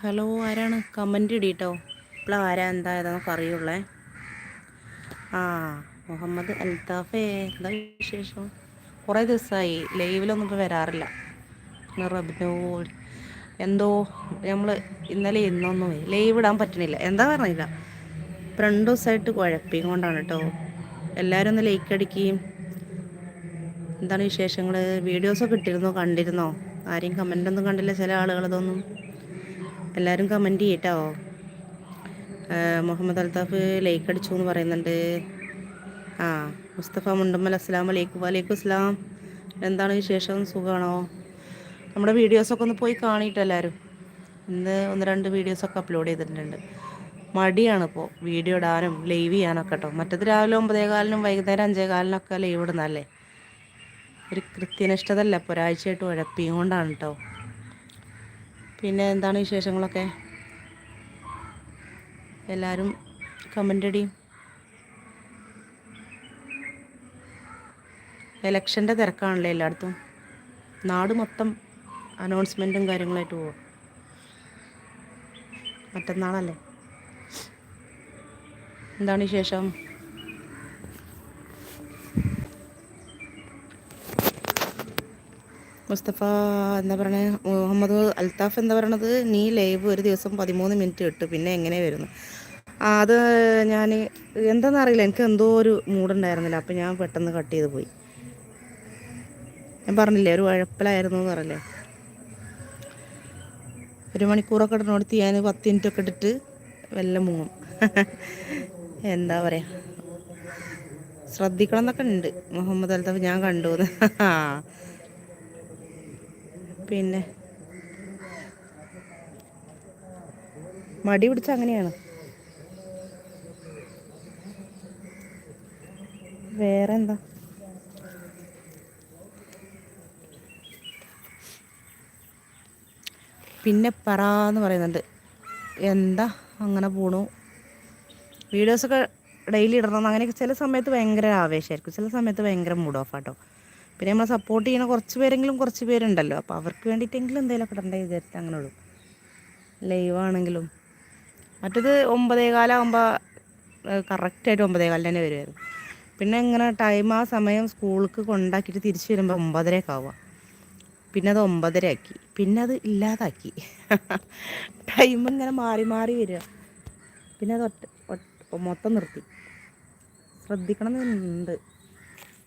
Hello ആരാണ്? Comment ഇടീട്ടോ. ഇപ്പോൾ ആരാ എന്താ ഏതാണെന്നൊക്കെ അറിയുള്ളേ. ആ മുഹമ്മദ് അൽതാഫേ എന്താ വിശേഷം? കുറേ ദിവസമായി ലൈവിലൊന്നും ഇപ്പോൾ വരാറില്ല. റബ്നോൾ എന്തോ നമ്മൾ ഇന്നലെ ഇന്നൊന്നും ലൈവ് ഇടാൻ പറ്റണില്ല. എന്താ പറഞ്ഞില്ല. ഇപ്പം രണ്ട് ദിവസമായിട്ട് കുഴപ്പിയും കൊണ്ടാണ് കേട്ടോ എല്ലാവരും ഒന്ന് ലൈക്ക് അടിക്കുകയും എന്താണ് വിശേഷങ്ങൾ വീഡിയോസൊക്കെ ഇട്ടിരുന്നോ? കണ്ടിരുന്നോ? ആരെയും കമന്റൊന്നും കണ്ടില്ല ചില ആളുകളതൊന്നും എല്ലാവരും കമന്റ് ചെയ്യട്ടോ. മുഹമ്മദ് അൽത്താഫ് ലൈക്ക് അടിച്ചു എന്ന് പറയുന്നുണ്ട്. ആ മുസ്തഫ മുണ്ടമ്മൽ അസ്സാം വലൈക്കും വലൈക്കും അസ്ലാം എന്താണ് വിശേഷം? സുഖമാണോ നമ്മുടെ വീഡിയോസൊക്കെ ഒന്ന് പോയി കാണിയിട്ട് എല്ലാവരും ഇന്ന് ഒന്ന് രണ്ട് വീഡിയോസൊക്കെ അപ്ലോഡ് ചെയ്തിട്ടുണ്ട്. മടിയാണ് ഇപ്പോൾ വീഡിയോ ഇടാനും ലൈവ് ചെയ്യാനൊക്കെ കേട്ടോ മറ്റത് രാവിലെ ഒമ്പതേ കാലിനും വൈകുന്നേരം അഞ്ചേ കാലിനൊക്കെ ലൈവ് ഇടുന്നതല്ലേ? ഒരു കൃത്യനിഷ്ഠതല്ല ഇപ്പോൾ ഒരാഴ്ചയായിട്ട് ഉഴപ്പിയും കൊണ്ടാണ് കേട്ടോ പിന്നെ എന്താണ് വിശേഷങ്ങളൊക്കെ? എല്ലാവരും കമന്റ് അടി എലക്ഷന്റെ തിരക്കാണല്ലേ എല്ലായിടത്തും? നാട് മൊത്തം അനൗൺസ്മെന്റും കാര്യങ്ങളായിട്ട് പോവാം. മറ്റന്നാളല്ലേ? എന്താണ് വിശേഷം? മുസ്തഫ എന്താ പറയണേ? മുഹമ്മദ് അൽത്താഫ് എന്താ പറയണത്? നീ ലൈവ് ഒരു ദിവസം പതിമൂന്ന് മിനിറ്റ് ഇട്ടു പിന്നെ എങ്ങനെ വരുന്നു? അത് ഞാൻ എന്താണെന്നറിയില്ല എനിക്ക് എന്തോ ഒരു മൂടുണ്ടായിരുന്നില്ല അപ്പം ഞാൻ പെട്ടെന്ന് കട്ട് ചെയ്ത് പോയി. ഞാൻ പറഞ്ഞില്ലേ ഒരു ഉഴപ്പിലായിരുന്നു എന്ന് പറഞ്ഞില്ലേ? ഒരു മണിക്കൂറൊക്കെ ഇടണോടത്ത് ഞാൻ പത്ത് മിനിറ്റ് ഒക്കെ ഇട്ടിട്ട് വല്ല മുങ്ങും. എന്താ പറയുക ശ്രദ്ധിക്കണം എന്നൊക്കെ ഉണ്ട്. മുഹമ്മദ് അൽത്താഫ് ഞാൻ കണ്ടു ആ പിന്നെ. മടി പിടിച്ച അങ്ങനെയാണ്. വേറെ എന്താ പിന്നെ പറ എന്ന് പറയുന്നുണ്ട്. എന്താ അങ്ങനെ പോണു? വീഡിയോസൊക്കെ ഡെയിലി ഇടണം അങ്ങനെയൊക്കെ ചില സമയത്ത് ഭയങ്കര ആവേശമായിരിക്കും ചില സമയത്ത് ഭയങ്കര മൂഡ് ഓഫ് ആട്ടോ പിന്നെ നമ്മളെ സപ്പോർട്ട് ചെയ്യുന്ന കുറച്ച് പേരെങ്കിലും കുറച്ച് പേരുണ്ടല്ലോ. അപ്പോൾ അവർക്ക് വേണ്ടിയിട്ടെങ്കിലും എന്തെങ്കിലുമൊക്കെ ഇടണ്ടേ വിചാരിച്ചിട്ട് അങ്ങനെ ഉള്ളൂ. ലൈവ് ആണെങ്കിലും. മറ്റത് ഒമ്പതേ കാലാകുമ്പോൾ കറക്റ്റായിട്ട് ഒമ്പതേ കാലിൽ തന്നെ വരുമായിരുന്നു പിന്നെ ഇങ്ങനെ ടൈം ആ സമയം സ്കൂൾക്ക് കൊണ്ടാക്കിയിട്ട് തിരിച്ചു വരുമ്പോൾ ഒമ്പതരയൊക്കെ ആവുക പിന്നെ അത് ഒമ്പതര ആക്കി പിന്നെ അത് ഇല്ലാതാക്കി. ടൈം ഇങ്ങനെ മാറി മാറി വരിക. പിന്നെ അത് ഒറ്റ മൊത്തം നിർത്തി. ശ്രദ്ധിക്കണം എന്നുണ്ട്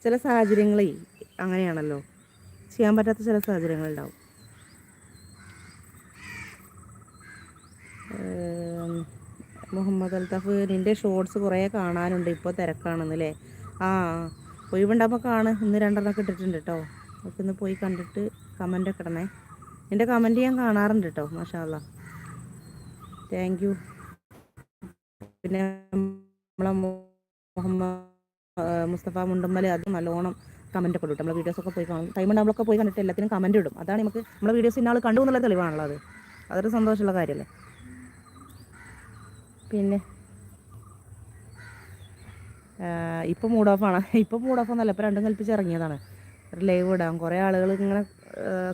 ചില സാഹചര്യങ്ങളേ അങ്ങനെയാണല്ലോ. ചെയ്യാൻ പറ്റാത്ത ചില സാഹചര്യങ്ങളുണ്ടാവും. മുഹമ്മദ് അൽത്തഫ് നിന്റെ ഷോർട്സ് കുറേ കാണാനുണ്ട്. ഇപ്പോൾ തിരക്കാണെന്നല്ലേ? ആ ഒഴിവുണ്ടാകുമ്പോൾ കാണ്. ഇന്ന് രണ്ടെണ്ണമൊക്കെ ഇട്ടിട്ടുണ്ട് കേട്ടോ നമുക്ക് ഇന്ന് പോയി കണ്ടിട്ട് കമന്റ് ഒക്കെ ഇടണേ. എന്റെ കമന്റ് ഞാൻ കാണാറുണ്ട് കേട്ടോ മാഷാല്ല താങ്ക് യു പിന്നെ നമ്മളെ മുഹമ്മദ് മുസ്തഫ മുണ്ടമ്മൽ അത് നല്ലോണം കമന്റ് ഒക്കെ ഇടും. നമ്മളെ വീഡിയോസൊക്കെ പോയി കാണും. ടൈം ഉണ്ടാകുമ്പോഴൊക്കെ പോയി കണ്ടിട്ട് എല്ലാത്തിനും കമന്റ് ഇടും. അതാണ് നമുക്ക് നമ്മുടെ വീഡിയോസ് ഇന്നാൾ കണ്ടു എന്നുള്ള തെളിവാണുള്ളത്. അത് അതൊരു സന്തോഷമുള്ള കാര്യമല്ലേ? പിന്നെ ഇപ്പോൾ മൂഡ് ഓഫാണ് ഇപ്പോൾ മൂഡ് ഓഫ് ഇപ്പോൾ രണ്ടും കൽപ്പിച്ച് ഇറങ്ങിയതാണ്. ഒരു ലൈവ് ഇടാം. കുറേ ആളുകൾ ഇങ്ങനെ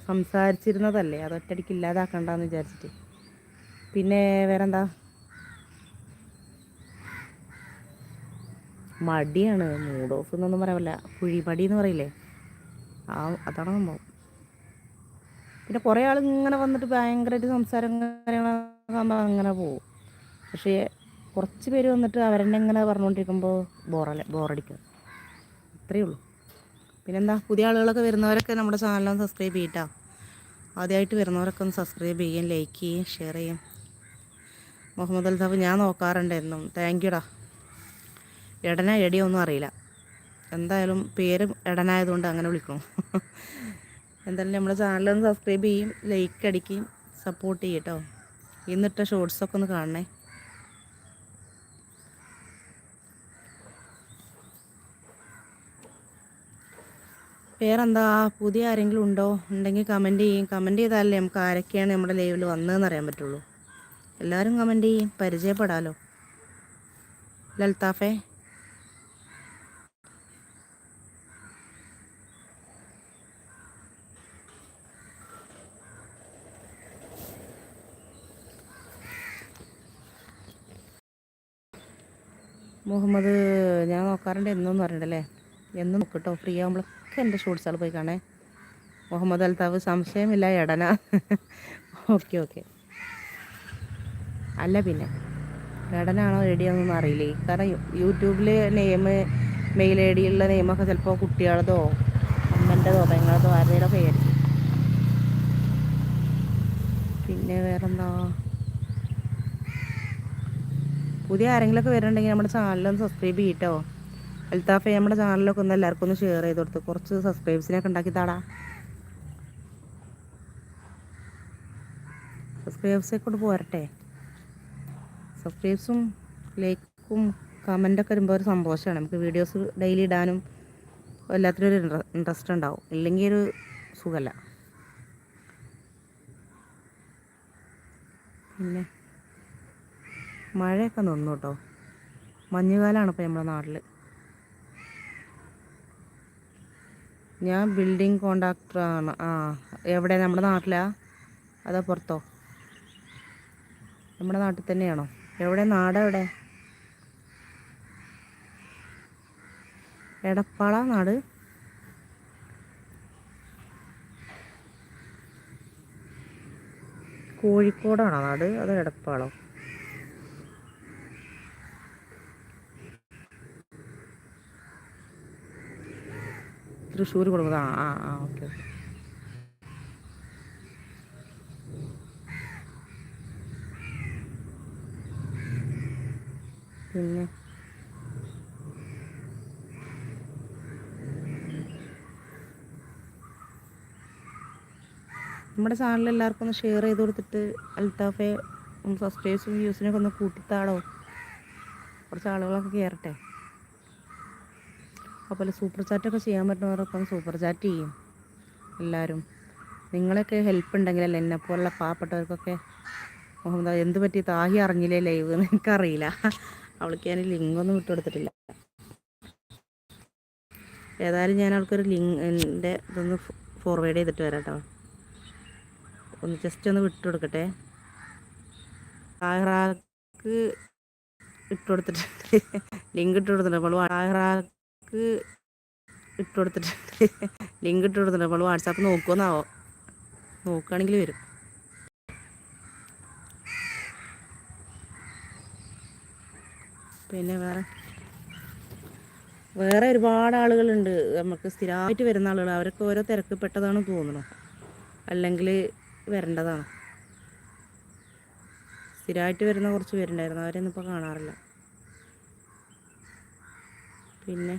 സംസാരിച്ചിരുന്നതല്ലേ? അത് ഒറ്റയടിക്ക് ഇല്ലാതാക്കണ്ടെന്ന് വിചാരിച്ചിട്ട്. പിന്നെ വേറെന്താ? മടിയാണ് മൂഡ് ഓഫ് എന്നൊന്നും പറയാമല്ല കുഴിമടി എന്ന് പറയില്ലേ? ആ അതാണ് സംഭവം. പിന്നെ കുറേ ആൾ ഇങ്ങനെ വന്നിട്ട് ഭയങ്കരമായിട്ട് സംസാരം കാര്യങ്ങളൊക്കെ അങ്ങനെ പോകും പക്ഷേ കുറച്ച് പേര് വന്നിട്ട് അവരെന്നെ ഇങ്ങനെ പറഞ്ഞുകൊണ്ടിരിക്കുമ്പോൾ ബോറല്ല ബോറടിക്കും അത്രയേ ഉള്ളൂ. പിന്നെന്താ പുതിയ ആളുകളൊക്കെ വരുന്നവരൊക്കെ നമ്മുടെ ചാനലൊന്ന് സബ്സ്ക്രൈബ് ചെയ്യട്ടോ. ആദ്യമായിട്ട് വരുന്നവരൊക്കെ ഒന്ന് സബ്സ്ക്രൈബ് ചെയ്യും ലൈക്ക് ചെയ്യും ഷെയർ ചെയ്യും. മുഹമ്മദ് അൽതാഫ് ഞാൻ നോക്കാറുണ്ടായിരുന്നു താങ്ക് യുടാ എടന എടിയൊന്നും അറിയില്ല. എന്തായാലും പേര് എടനായതുകൊണ്ട് അങ്ങനെ വിളിക്കണം. എന്തായാലും നമ്മുടെ ചാനലൊന്ന് സബ്സ്ക്രൈബ് ചെയ്യും ലൈക്ക് അടിക്കുകയും സപ്പോർട്ട് ചെയ്യും കേട്ടോ ഇന്നിട്ട ഷോർട്സൊക്കെ ഒന്ന് കാണണേ. പേരെന്താ? പുതിയ ആരെങ്കിലും ഉണ്ടോ? ഉണ്ടെങ്കിൽ കമന്റ് ചെയ്യും. കമന്റ് ചെയ്താലല്ലേ നമുക്ക് ആരൊക്കെയാണ് നമ്മുടെ ലൈവിൽ വന്നതെന്ന് അറിയാൻ പറ്റുള്ളൂ. എല്ലാവരും കമന്റ് ചെയ്യും. പരിചയപ്പെടാമല്ലോ ലൽത്താഫേ മുഹമ്മദ് ഞാൻ നോക്കാറുണ്ട് എന്നൊന്നും അറിയണ്ടല്ലേ എന്നും നോക്കട്ടോ. ഫ്രീ ആകുമ്പോഴൊക്കെ എന്റെ ഷോർട്സുകൾ പോയി കാണേ. മുഹമ്മദ് അൽത്താവ് സംശയമില്ല എടന. Okay okay. അല്ല പിന്നെ എടനാണോ റെഡിയാണെന്നൊന്നും അറിയില്ലേ? കാരണം യൂട്യൂബിൽ നെയിം മെയിൽ ഐ ഡിയിലുള്ള നെയിമൊക്കെ ചിലപ്പോൾ കുട്ടികളതോ അമ്മന്റെതോ പെങ്ങളതോ ആരുടെ പേര് പിന്നെ വേറെന്താ? പുതിയ ആരെങ്കിലുമൊക്കെ വരുന്നുണ്ടെങ്കിൽ നമ്മുടെ ചാനലൊന്ന് സബ്സ്ക്രൈബ് ചെയ്യട്ടോ. അൽത്താഫെ നമ്മുടെ ചാനലൊക്കെ ഒന്ന് എല്ലാവർക്കും ഒന്ന് ഷെയർ ചെയ്ത് കൊടുത്ത് കുറച്ച് സബ്സ്ക്രൈബ്സിനൊക്കെ ഉണ്ടാക്കി താടാ സബ്സ്ക്രൈബ്സെ കൊണ്ട് പോരട്ടെ സബ്സ്ക്രൈബ്സും ലൈക്കും കമന്റൊക്കെ വരുമ്പോൾ ഒരു സന്തോഷമാണ് നമുക്ക് വീഡിയോസ് ഡെയിലി ഇടാനും എല്ലാത്തിനും ഒരു ഇൻട്രസ്റ്റ് ഉണ്ടാവും. ഇല്ലെങ്കിൽ ഒരു സുഖമല്ല പിന്നെ മഴയൊക്കെ നിന്നു കേട്ടോ മഞ്ഞുകാലമാണ് ഇപ്പോൾ നമ്മുടെ നാട്ടിൽ ഞാൻ ബിൽഡിംഗ് കോൺട്രാക്ടറാണ് ആ എവിടെ? നമ്മുടെ നാട്ടിലാ? അതോ പുറത്തോ? നമ്മുടെ നാട്ടിൽ തന്നെയാണോ? എവിടെ? നാടെവിടെ? എടപ്പാള നാട്. കോഴിക്കോടാണോ നാട്? അതോ എടപ്പാളോ? തൃശ്ശൂർ കൊടുക്കുന്നത്. ആ ആ ആ ഓക്കെ ഓക്കെ. പിന്നെ? നമ്മുടെ ചാനൽ എല്ലാവർക്കും ഒന്ന് ഷെയർ ചെയ്ത് കൊടുത്തിട്ട് അൽത്താഫെ സബ്സ്ക്രൈബ്സും വ്യൂസിനൊക്കെ ഒന്ന് കൂട്ടിത്താടോ. കുറച്ച് ആളുകളൊക്കെ കയറട്ടെ അതുപോലെ സൂപ്പർ ചാറ്റൊക്കെ ചെയ്യാൻ പറ്റുന്നവരൊക്കെ ഒന്ന് സൂപ്പർ ചാറ്റ് ചെയ്യും. എല്ലാവരും നിങ്ങളൊക്കെ ഹെൽപ്പ് ഉണ്ടെങ്കിലല്ലേ എന്നെ പോലുള്ള പാവപ്പെട്ടവർക്കൊക്കെ മുഹമ്മദ് എന്ത് പറ്റി? താഹി അറിഞ്ഞില്ലേ ലൈവ് എനിക്കറിയില്ല. അവൾക്ക് ഞാൻ ലിങ്കൊന്നും വിട്ടു കൊടുത്തിട്ടില്ല. ഏതായാലും ഞാൻ അവൾക്കൊരു ലിങ്ക് എന്റെ ഇതൊന്ന് ഫോർവേഡ് ചെയ്തിട്ട് വരാം കേട്ടോ ഒന്ന് ജസ്റ്റ് ഒന്ന് വിട്ടു കൊടുക്കട്ടെ. ആഹ്റാക്ക് ഇട്ട് കൊടുത്തിട്ടുണ്ട്. ലിങ്ക് ഇട്ട് കൊടുത്തിട്ടുണ്ട്. അപ്പോൾ ആഹ്റാക്ക് ഇട്ട് കൊടുത്തിട്ടുണ്ട്. ലിങ്ക് ഇട്ട് കൊടുത്തിട്ടുണ്ട്. അപ്പോൾ വാട്സാപ്പ് നോക്കുമെന്നാവോ നോക്കുകയാണെങ്കിൽ വരും. പിന്നെ വേറെ? വേറെ ഒരുപാട് ആളുകളുണ്ട്. നമുക്ക് സ്ഥിരമായിട്ട് വരുന്ന ആളുകൾ. അവരൊക്കെ ഓരോ തിരക്കപ്പെട്ടതാണെന്ന് തോന്നുന്നു. അല്ലെങ്കിൽ വരേണ്ടതാണ്. സ്ഥിരമായിട്ട് വരുന്ന കുറച്ച് പേരുണ്ടായിരുന്നു. അവരെയൊന്നും ഇപ്പോൾ കാണാറില്ല. പിന്നെ.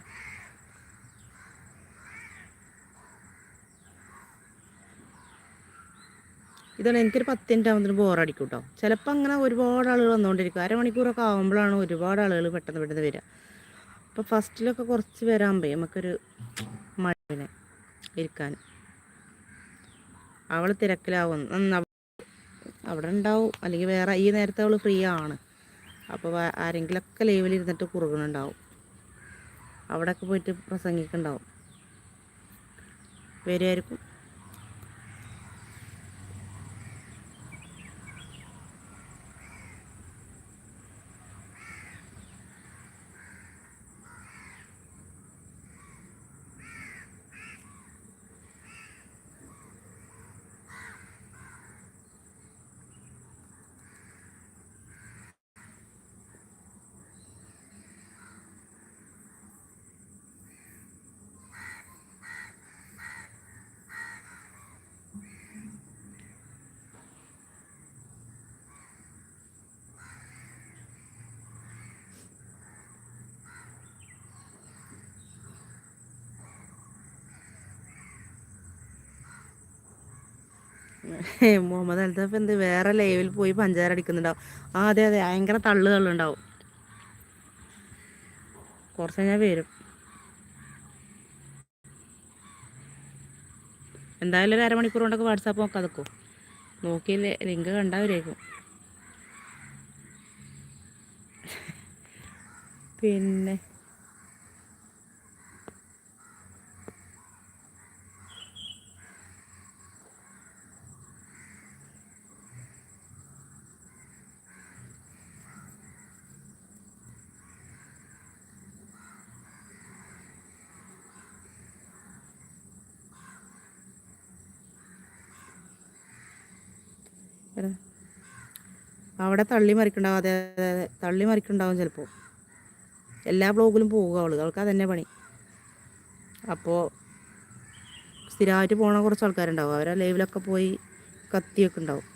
ഇതാണ് എനിക്കൊരു പത്ത് മിനിറ്റ് ആകുമ്പോൾ ബോറടിക്കും കേട്ടോ ചിലപ്പോൾ അങ്ങനെ ഒരുപാട് ആളുകൾ വന്നുകൊണ്ടിരിക്കും അരമണിക്കൂറൊക്കെ ആകുമ്പോഴാണ് ഒരുപാട് ആളുകൾ പെട്ടെന്ന് പെട്ടെന്ന് വരിക അപ്പോൾ ഫസ്റ്റിലൊക്കെ കുറച്ച് വരാകുമ്പോൾ നമുക്കൊരു മഴവിനെ ഇരിക്കാൻ. അവൾ തിരക്കിലാവും. അവിടെ ഉണ്ടാവും. അല്ലെങ്കിൽ വേറെ ഈ നേരത്തെ അവൾ ഫ്രീ ആണ്. അപ്പോൾ ആരെങ്കിലൊക്കെ ലീവിലിരുന്നിട്ട് കുറുകണുണ്ടാവും. അവിടെയൊക്കെ പോയിട്ട് പ്രസംഗിക്കുന്നുണ്ടാവും. വരുമായിരിക്കും മുഹമ്മദ് അൽത്തഫ് എന്ത് വേറെ ലൈവിൽ പോയി പഞ്ചാര അടിക്കുന്നുണ്ടാവും. ആ അതെ അതെ ഭയങ്കര തള്ളു തള്ളുണ്ടാവും കുറച്ച് കഴിഞ്ഞാൽ വരും. എന്തായാലും ഒരു അരമണിക്കൂർ കൊണ്ടൊക്കെ വാട്സാപ്പ് നോക്കാം അതൊക്കെ നോക്കിയില്ലേ ലിങ്ക് കണ്ടാവരേക്കും പിന്നെ അവിടെ തള്ളി മറിക്കണ്ടാവും. അതെ അതെ അതെ. തള്ളി മറിക്കണ്ടാവും ചിലപ്പോൾ എല്ലാ ബ്ലോഗിലും പോവുക അവൾ അവൾക്ക് അതന്നെ പണി. അപ്പോൾ സ്ഥിരമായിട്ട് പോണ കുറച്ച് ആൾക്കാരുണ്ടാവും. അവരെ ലൈവിലൊക്കെ പോയി കത്തിയൊക്കെ ഉണ്ടാവും.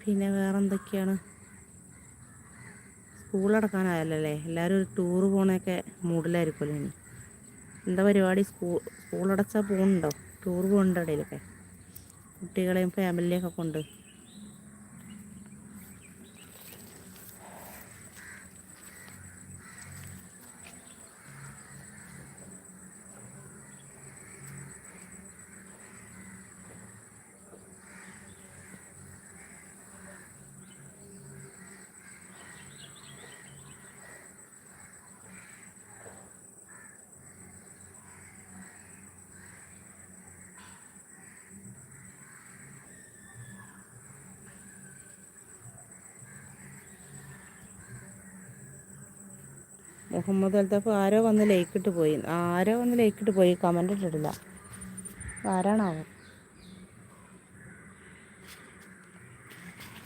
പിന്നെ വേറെ അടക്കാനായല്ലോ എല്ലാവരും ഒരു ടൂറ് പോകണൊക്കെ മൂഡിലായിരിക്കുമല്ലോ ഇനി? എന്താ പരിപാടി? സ്കൂൾ അടച്ചാൽ പോകുന്നുണ്ടോ ടൂർ പോകുന്നുണ്ടോ ഇടയിലൊക്കെ കുട്ടികളെയും ഫാമിലിയൊക്കെ കൊണ്ട്? മുഹമ്മദ് അൽത്തഫ് ആരോ വന്ന് ലൈക്കിട്ട് പോയി. ആരോ വന്ന് ലൈക്കിട്ട് പോയി. കമന്റ് ഇട്ടിട്ടില്ല. ആരാണാവോ?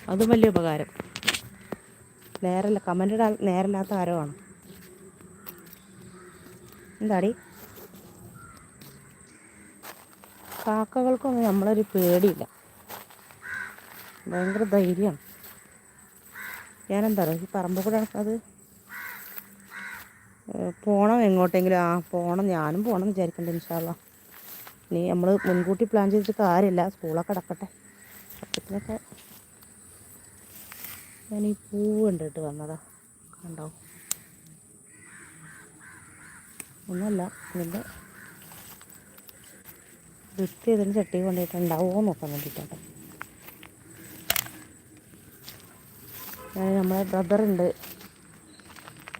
അതും വലിയ ഉപകാരം. നേരല്ല കമന്റ് ഇടാൻ നേരമില്ലാത്ത ആരോ ആണ്. എന്താടി? കാക്കകൾക്കൊന്നും നമ്മളൊരു പേടിയില്ല. ഭയങ്കര ധൈര്യം ഞാനെന്താ പറയുക ഈ പറമ്പ് കൂടെ അത് പോകണം എങ്ങോട്ടെങ്കിലും. ആ പോകണം ഞാനും പോകണം വിചാരിക്കണ്ട ഇൻഷാല്ല ഇനി നമ്മൾ മുൻകൂട്ടി പ്ലാൻ ചെയ്തിട്ട് കാര്യമില്ല. സ്കൂളൊക്കെ അടക്കട്ടെ. അപ്പത്തിനൊക്കെ ഞാൻ ഈ പൂവ് കണ്ടിട്ട് വന്നതാ. കണ്ടോ? ഒന്നല്ല ഇതിന്റെ വൃത്തി ഇതിന് ചട്ടി കൊണ്ടുപോയിട്ട് ഉണ്ടാവുമോ നോക്കാൻ വേണ്ടിയിട്ടാണ് ഞാൻ നമ്മളെ ബ്രദറുണ്ട്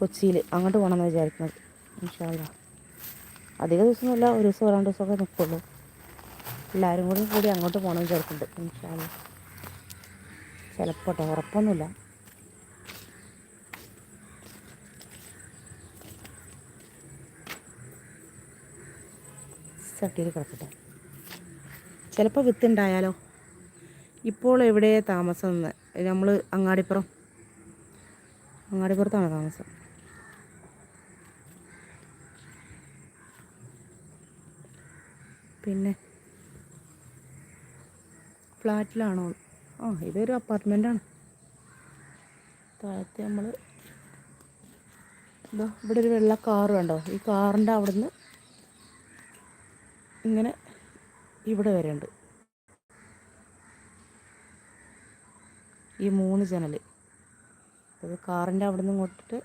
കൊച്ചിയിൽ അങ്ങോട്ട് പോകണം പോകണമെന്ന് വിചാരിക്കുന്നത്. ഇൻഷാല്ല അധിക ദിവസമൊന്നുമില്ല ഒരു ദിവസം രണ്ട് ദിവസമൊക്കെ നിൽക്കുള്ളൂ. എല്ലാവരും കൂടി കൂടി അങ്ങോട്ട് പോകണമെന്ന് വിചാരിക്കുന്നുണ്ട് ഇൻഷാല്ല ചിലപ്പോട്ടെ ഉറപ്പൊന്നുമില്ല. ചട്ടിയിൽ കിടക്കട്ടെ. ചിലപ്പോൾ വിത്തുണ്ടായാലോ ഇപ്പോൾ എവിടെ താമസം നമ്മൾ അങ്ങാടിപ്പുറം. അങ്ങാടിപ്പുറത്താണ് താമസം. പിന്നെ ഫ്ലാറ്റിലാണോ? ആ ഇതൊരു അപ്പാർട്ട്മെന്റാണ് താഴത്തെ നമ്മൾ ഇതോ ഇവിടെ ഒരു വെള്ള കാറ് കണ്ടോ? ഈ കാറിന്റെ അവിടുന്ന് ഇങ്ങനെ ഇവിടെ വരെ ഉണ്ട്. ഈ മൂന്ന് ജനൽ അത് കാറിന്റെ അവിടെ നിന്ന് ഇങ്ങോട്ടിട്ട്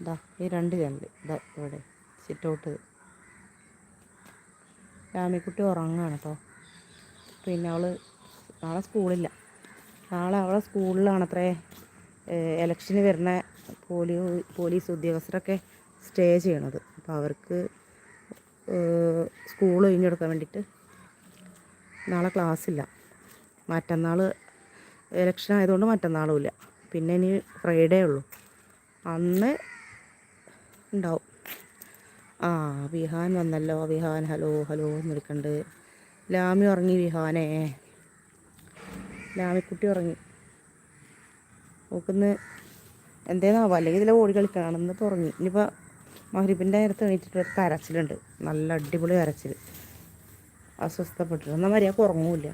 ഇതാ ഈ രണ്ട് ജനൽ ഇതാ ഇവിടെ സിറ്റ് ഔട്ട് രാമിക്കുട്ടി ഉറങ്ങാണ് കേട്ടോ പിന്നെ അവൾ നാളെ സ്കൂളില്ല. നാളെ അവളെ സ്കൂളിലാണത്രേ എലക്ഷന് വരുന്ന പോലീ പോലീസ് ഉദ്യോഗസ്ഥരൊക്കെ സ്റ്റേ ചെയ്യണത്. അപ്പോൾ അവർക്ക് സ്കൂൾ ഒഴിഞ്ഞെടുക്കാൻ വേണ്ടിയിട്ട് നാളെ ക്ലാസ്സില്ല മറ്റന്നാൾ ഇലക്ഷൻ ആയതുകൊണ്ട് മറ്റന്നാളും ഇല്ല. പിന്നെ ഇനി ഫ്രൈഡേ ഉള്ളൂ. അന്ന് ഉണ്ടാവും. ആ വിഹാൻ വന്നല്ലോ. വിഹാൻ ഹലോ ഹലോ എന്ന് വിളിക്കണ്ട്. ലാമി ഉറങ്ങി വിഹാനേ. ലാമിക്കുട്ടി ഉറങ്ങി. നോക്കുന്ന് എന്തേന്നാവോ അല്ലെങ്കിൽ ഇതിലെ ഓടി കളിക്കണം. എന്നിപ്പോൾ ഉറങ്ങി. ഇനിയിപ്പോൾ മഹ്രീബിന്റെ നേരത്ത് എണീറ്റിട്ട് ഒരു കരച്ചിലുണ്ട്. നല്ല അടിപൊളി കരച്ചിൽ അസ്വസ്ഥപ്പെട്ടിട്ട്. എന്നാൽ മര്യാദയ്ക്ക് ഉറങ്ങൂല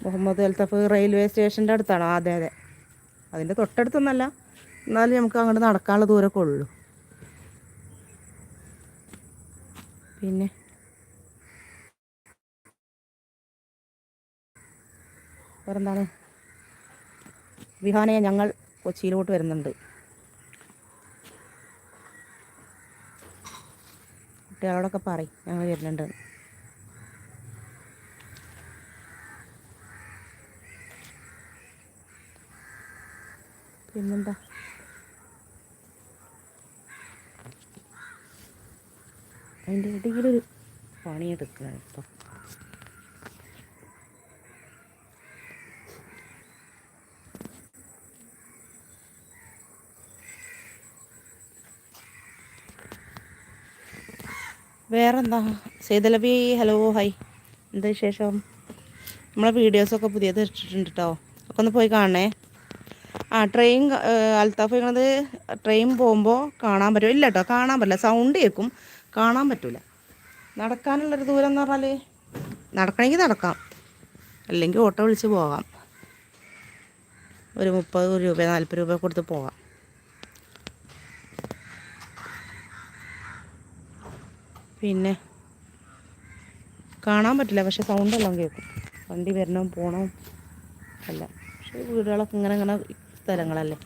മുഹമ്മദ് അൽത്തഫ് റെയിൽവേ സ്റ്റേഷന്റെ അടുത്താണോ. അതെ അതെ. അതിന്റെ തൊട്ടടുത്തൊന്നല്ല. എന്നാലും നമുക്ക് അങ്ങോട്ട് നടക്കാനുള്ള ദൂരമൊക്കെ ഉള്ളൂ. പിന്നെ? വേറെന്താണ്? വിഹാനയെ ഞങ്ങൾ കൊച്ചിയിലോട്ട് വരുന്നുണ്ട്. കുട്ടികളോടൊക്കെ പറയും ഞങ്ങൾ വരുന്നുണ്ട്. പിന്നെന്താ? അതിന്റെ ഇടയിലൊരു പണിയെടുക്കുകയാണ് ഇപ്പം. വേറെന്താ? സേതലബി ഹലോ ഹായ്. എന്താ വിശേഷം? നമ്മളെ വീഡിയോസൊക്കെ പുതിയത് ഇട്ടിട്ടുണ്ട് കേട്ടോ ഒക്കെ ഒന്ന് പോയി കാണണേ. ആ ട്രെയിൻ അൽത്താഫ് ചെയ്യണത് ട്രെയിൻ പോകുമ്പോൾ കാണാൻ പറ്റുമോ ഇല്ല കേട്ടോ കാണാൻ പറ്റില്ല. സൗണ്ട് കേൾക്കും. കാണാൻ പറ്റില്ല നടക്കാനുള്ളൊരു ദൂരം എന്ന് പറഞ്ഞാൽ നടക്കണമെങ്കിൽ നടക്കാം. അല്ലെങ്കിൽ ഓട്ടോ വിളിച്ച് പോകാം. ഒരു മുപ്പത് രൂപ നാൽപ്പത് രൂപ കൊടുത്ത് പോകാം. പിന്നെ കാണാൻ പറ്റില്ല പക്ഷെ സൗണ്ട് എല്ലാം കേൾക്കും. വണ്ടി വരണം പോകണം അല്ല പക്ഷേ വീടുകളൊക്കെ ഇങ്ങനെ ഇങ്ങനെ സ്ഥലങ്ങളല്ലേ.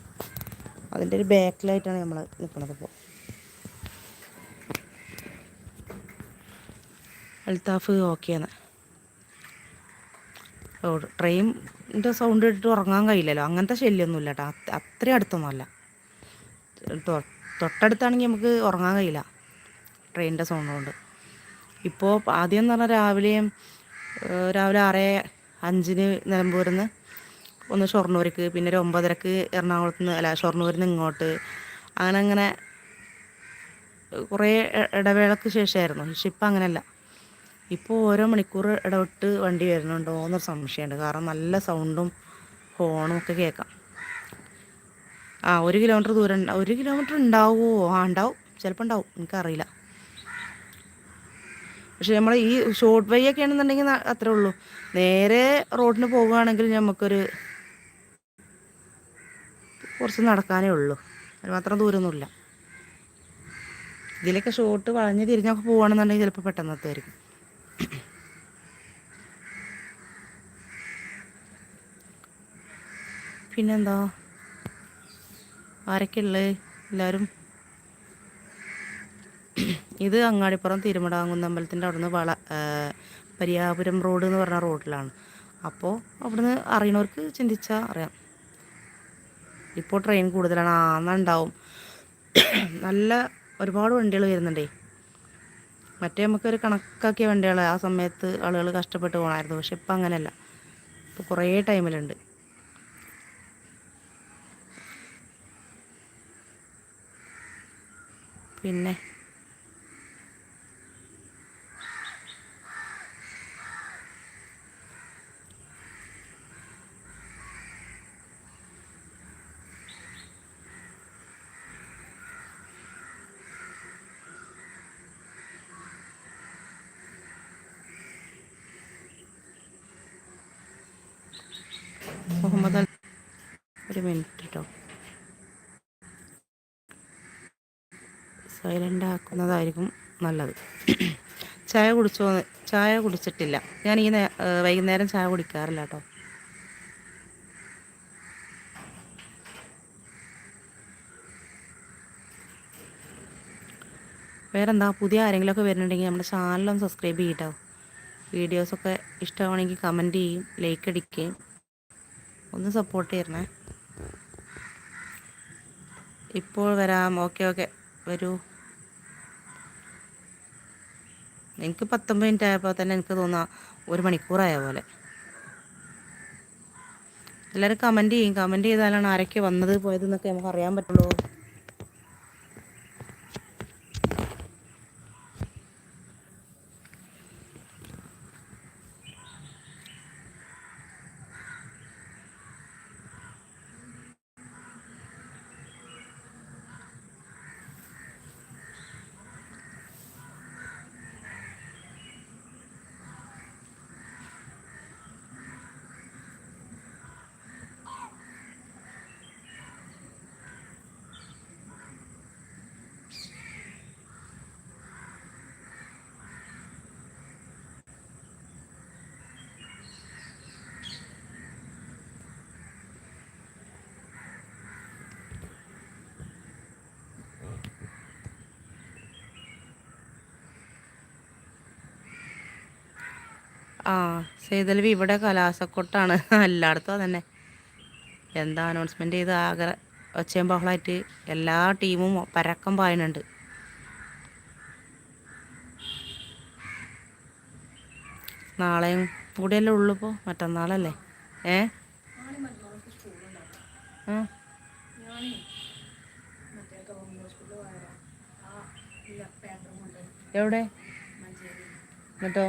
അതിന്റെ ഒരു ബാക്കിലായിട്ടാണ് നമ്മൾ നിൽക്കുന്നത് ഇപ്പോൾ അൽത്താഫ് ഓക്കെയാണ് ട്രെയിനിന്റെ സൗണ്ട് ഇട്ടിട്ട് ഉറങ്ങാൻ കഴിയില്ലല്ലോ. അങ്ങനത്തെ ശല്യമൊന്നുമില്ല കേട്ടോ അത്രയും അടുത്തൊന്നുമല്ല. തൊട്ടടുത്താണെങ്കിൽ നമുക്ക് ഉറങ്ങാൻ കഴിയില്ല ട്രെയിനിന്റെ സൗണ്ട് കൊണ്ട്. ഇപ്പോൾ ആദ്യം എന്ന് പറഞ്ഞാൽ രാവിലെയും രാവിലെ ആറ് അഞ്ചിന് നിലമ്പൂരിൽ നിന്ന് ഒന്ന് ഷൊർണൂർക്ക് പിന്നെ ഒരു ഒമ്പതരക്ക് എറണാകുളത്ത് നിന്ന് അല്ല ഷൊർണൂരിൽ നിന്ന് ഇങ്ങോട്ട്. അങ്ങനെ അങ്ങനെ കുറേ ഇടവേളക്ക് ശേഷമായിരുന്നു. പക്ഷെ ഇപ്പം അങ്ങനെയല്ല. ഇപ്പോൾ ഓരോ മണിക്കൂർ ഇടവിട്ട് വണ്ടി വരുന്നുണ്ടോ എന്നൊരു സംശയമുണ്ട്. കാരണം നല്ല സൗണ്ടും ഹോണും ഒക്കെ കേൾക്കാം. ആ ഒരു കിലോമീറ്റർ ദൂരം ഒരു കിലോമീറ്റർ ഉണ്ടാവുമോ ആ ഉണ്ടാവും ചിലപ്പോൾ ഉണ്ടാവും എനിക്കറിയില്ല. പക്ഷെ നമ്മൾ ഈ ഷോർട്ട് വഴി ഒക്കെ ആണെന്നുണ്ടെങ്കിൽ അത്രേ ഉള്ളൂ. നേരെ റോഡിന് പോവുകയാണെങ്കിൽ നമുക്കൊരു കുറച്ച് നടക്കാനേ ഉള്ളൂ. അത് മാത്രം ദൂരമൊന്നുമില്ല. ഇതിലൊക്കെ ഷോർട്ട് വളഞ്ഞ് തിരിഞ്ഞൊക്കെ പോവുകയാണെന്നുണ്ടെങ്കിൽ ചിലപ്പോൾ പെട്ടെന്ന് എത്തുമായിരിക്കും പിന്നെന്താ? ആരൊക്കെയുള്ളത് എല്ലാവരും ഇത് അങ്ങാടിപ്പുറം തിരുമടാങ്കുന്ന് അമ്പലത്തിന്റെ അവിടുന്ന് വള പരിയാപുരം റോഡ് എന്ന് പറഞ്ഞ റോഡിലാണ്. അപ്പോൾ അവിടുന്ന് അറിയണവർക്ക് ചിന്തിച്ചാൽ അറിയാം. ഇപ്പോൾ ട്രെയിൻ കൂടുതലാണ്. ആ എന്നുണ്ടാവും നല്ല ഒരുപാട് വണ്ടികൾ വരുന്നുണ്ടേ. മറ്റേ നമുക്കൊരു കണക്കാക്കിയ വണ്ടികൾ ആ സമയത്ത് ആളുകൾ കഷ്ടപ്പെട്ട് പോകണമായിരുന്നു പക്ഷെ ഇപ്പം അങ്ങനെയല്ല. ഇപ്പോൾ കുറേ ടൈമിലുണ്ട്. പിന്നെ മുഹമ്മദ് ഒരു മിനിറ്റ് കേട്ടോ സൈലന്റ് ആക്കുന്നതായിരിക്കും നല്ലത്. ചായ കുടിച്ചോ? ചായ കുടിച്ചിട്ടില്ല. ഞാൻ ഈ വൈകുന്നേരം ചായ കുടിക്കാറില്ല കേട്ടോ വേറെന്താ? പുതിയ ആരെങ്കിലുമൊക്കെ വരുന്നുണ്ടെങ്കിൽ നമ്മുടെ ചാനലൊന്ന് സബ്സ്ക്രൈബ് ചെയ്യട്ടോ വീഡിയോസൊക്കെ ഇഷ്ടമാണെങ്കിൽ കമന്റ് ചെയ്യും ലൈക്ക് അടിക്കുകയും ഒന്ന് സപ്പോർട്ട് ചെയ്യണേ. ഇപ്പോൾ വരാം. ഓക്കെ ഓക്കെ വരൂ. എനിക്ക് പത്തൊമ്പത് മിനിറ്റ് ആയപ്പോൾ തന്നെ എനിക്ക് തോന്നാം ഒരു മണിക്കൂറായ പോലെ. എല്ലാവരും കമന്റ് ചെയ്യും. കമന്റ് ചെയ്താലാണ് ആരൊക്കെ വന്നത് പോയതെന്നൊക്കെ നമുക്ക് അറിയാൻ പറ്റുള്ളൂ. ആ സേതലവി ഇവിടെ കലാസക്കൊട്ടാണ്. എല്ലായിടത്തും തന്നെ എന്താ അനൗൺസ്മെന്റ് ചെയ്ത്? ആകെ ഒച്ചയും ബഹളമായിട്ട് എല്ലാ ടീമും പരക്കം പായുന്നുണ്ട്. നാളെയും കൂടെയല്ലേ ഉള്ളൂ ഇപ്പോൾ മറ്റന്നാളല്ലേ? ഏ? എവിടെ? എന്നിട്ടോ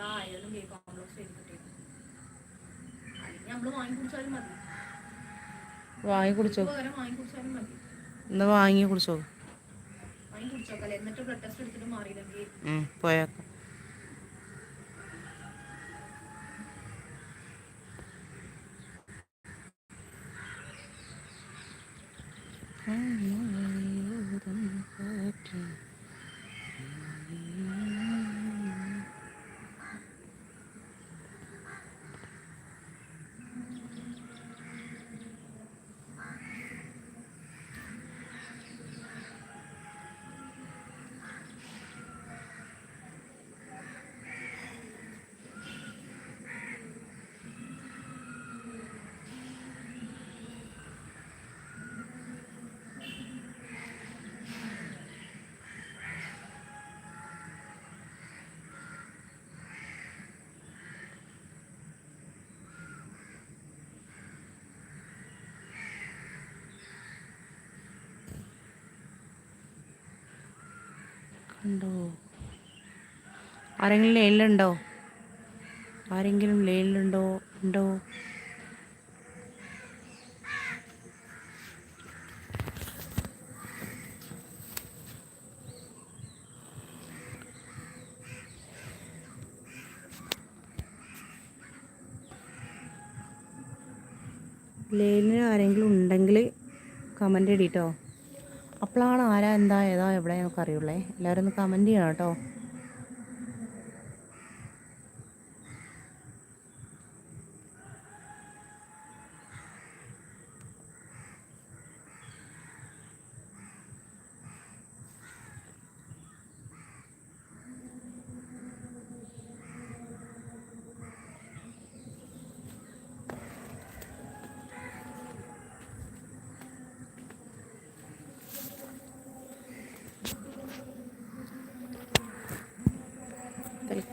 എന്നൊക്കെ ആയാലും ബി കോംപ്ലക്സ് എഴുതിട്ടേ അല്ലെങ്കിൽ നമ്മൾ വാങ്ങി കുടിച്ചാലും മതി. വാങ്ങി കുടിച്ചോ? വാങ്ങി കുടിച്ചാലും മതി. എന്നാ വാങ്ങി കുടിച്ചോ? വാങ്ങി കുടിച്ചോക്കല്ലേ എന്നിട്ട് ബ്ലഡ് ടെസ്റ്റ് എടുത്തിട്ട് മാറിയില്ലെങ്കിൽ. പോയേക്കാം. കണ്ടോ ആരെങ്കിലും ലൈനിലുണ്ടോ? ആരെങ്കിലും ലൈനിലുണ്ടോ? ഉണ്ടോ? ലൈനിൽ ആരെങ്കിലും ഉണ്ടെങ്കിൽ കമന്റ് ഇടിട്ടോ. അപ്പോഴാണ് ആരാ എന്താ ഏതാ എവിടെ നമുക്ക് അറിയുള്ളേ. എല്ലാവരും ഒന്ന് കമന്റ് ചെയ്യണം കേട്ടോ.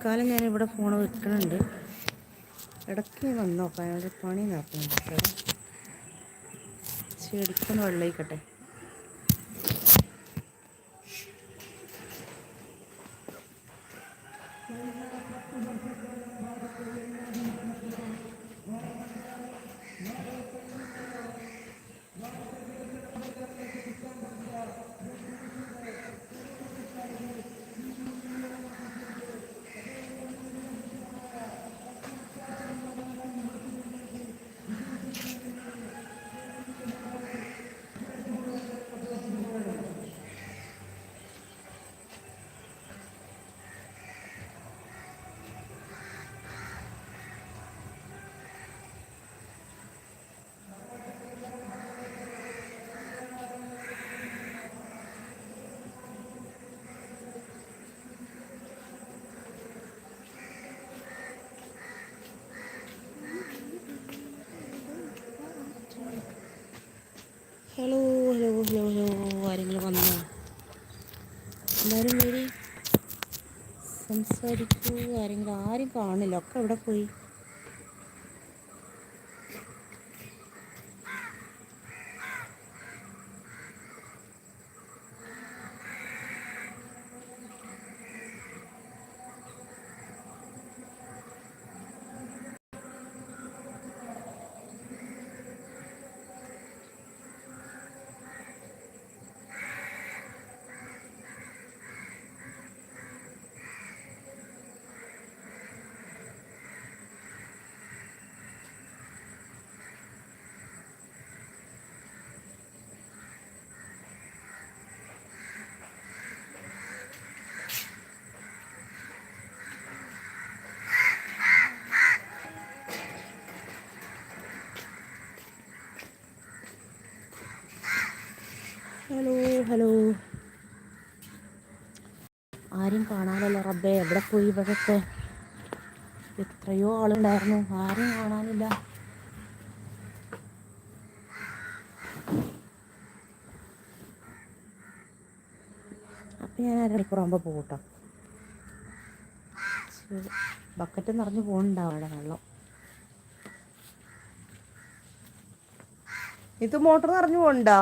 തൽക്കാലം ഞാനിവിടെ ഫോൺ വെക്കുന്നുണ്ട് ഇടയ്ക്ക് വന്നോ അയാളുടെ പണി നടക്കുന്നുണ്ട് ശരിക്കും വെള്ളയിക്കട്ടെ ഹലോ ഹലോ ഹലോ ഹലോ ആരെങ്കിലും വന്നോ? എല്ലാവരും വരും സംസാരിക്കൂ ആരെങ്കിലും ആരും കാണില്ല. ഒക്കെ എവിടെ പോയി ഹലോ ഹലോ ആരും കാണാനല്ലോ റബ്ബേ എവിടെ പോയി ഇവരൊക്കെ എത്രയോ ആളുണ്ടായിരുന്നു. ആരും കാണാനില്ല. അപ്പം ഞാൻ അരമണിക്കൂറാകുമ്പോൾ പോകട്ടോ ബക്കറ്റ് നിറഞ്ഞു പോകുന്നുണ്ടാവും അവിടെ വെള്ളം? ഇത് മോട്ടർ നിറഞ്ഞു പോകണ്ടോ